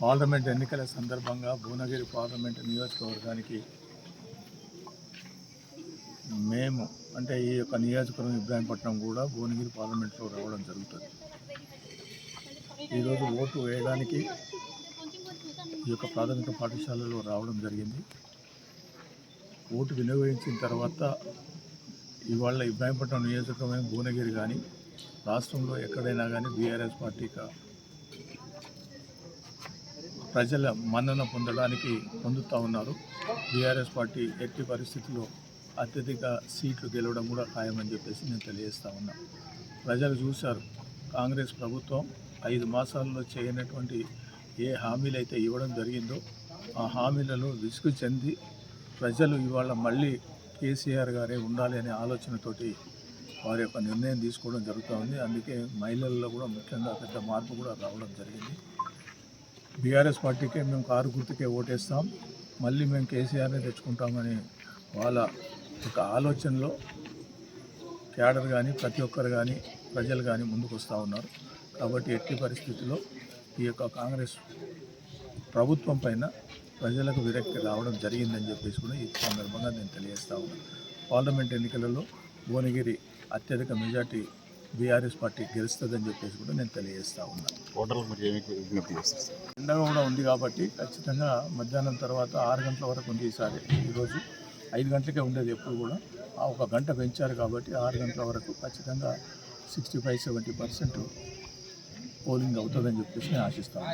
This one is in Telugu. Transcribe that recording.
పార్లమెంట్ ఎన్నికల సందర్భంగా భువనగిరి పార్లమెంట్ నియోజకవర్గానికి మేము అంటే ఈ యొక్క నియోజకవర్గం ఇబ్రాహీంపట్నం కూడా భువనగిరి పార్లమెంట్లో రావడం జరుగుతుంది. ఈరోజు ఓటు వేయడానికి ఈ యొక్క ప్రాథమిక పాఠశాలలో రావడం జరిగింది. ఓటు వినియోగించిన తర్వాత ఇవాళ ఇబ్రాహీంపట్నం నియోజకవర్గం భువనగిరి కానీ రాష్ట్రంలో ఎక్కడైనా కానీ బీఆర్ఎస్ పార్టీ ప్రజల మన్నన పొందడానికి పొందుతూ ఉన్నారు. బీఆర్ఎస్ పార్టీ ఎట్టి పరిస్థితుల్లో అత్యధిక సీట్లు గెలవడం కూడా ఖాయమని చెప్పేసి నేను తెలియజేస్తా ఉన్నా. ప్రజలు చూశారు. కాంగ్రెస్ ప్రభుత్వం ఐదు మాసాల్లో చేయనటువంటి ఏ హామీలు అయితే ఇవ్వడం జరిగిందో ఆ హామీలలో విసుగు చెంది ప్రజలు ఇవాళ మళ్ళీ కేసీఆర్ గారే ఉండాలి అనే ఆలోచనతోటి వారి యొక్క నిర్ణయం తీసుకోవడం జరుగుతూ ఉంది. అందుకే మహిళల్లో కూడా ముఖ్యంగా పెద్ద మార్పు కూడా రావడం జరిగింది. బీఆర్ఎస్ పార్టీకే మేము కారు గుర్తుకే ఓటేస్తాం. మళ్ళీ మేము కేసీఆర్నే తెచ్చుకుంటామని వాళ్ళ ఒక ఆలోచనలో క్యాడర్ కానీ ప్రతి ఒక్కరు కానీ ప్రజలు కానీ ముందుకు వస్తూ ఉన్నారు. కాబట్టి ఎట్టి పరిస్థితుల్లో ఈ యొక్క కాంగ్రెస్ ప్రభుత్వం పైన ప్రజలకు విరక్తి రావడం జరిగిందని చెప్పేసి కూడా ఈ సందర్భంగా నేను తెలియజేస్తా ఉన్నాను పార్లమెంట్ ఎన్నికలలో భువనగిరి అత్యధిక మెజార్టీ బీఆర్ఎస్ పార్టీ గెలుస్తుందని చెప్పేసి కూడా నేను తెలియజేస్తా ఉన్నాను ఓటర్లకు ఎండగా కూడా ఉంది కాబట్టి ఖచ్చితంగా మధ్యాహ్నం తర్వాత ఆరు గంటల వరకు ఉంది ఈసారి ఈరోజు. ఐదు గంటలకే ఉండేది ఎప్పుడు కూడా. ఆ ఒక గంట పెంచారు కాబట్టి ఆరు గంటల వరకు ఖచ్చితంగా sixty five seventy percent polling అవుతుందని చెప్పేసి నేను ఆశిస్తాను.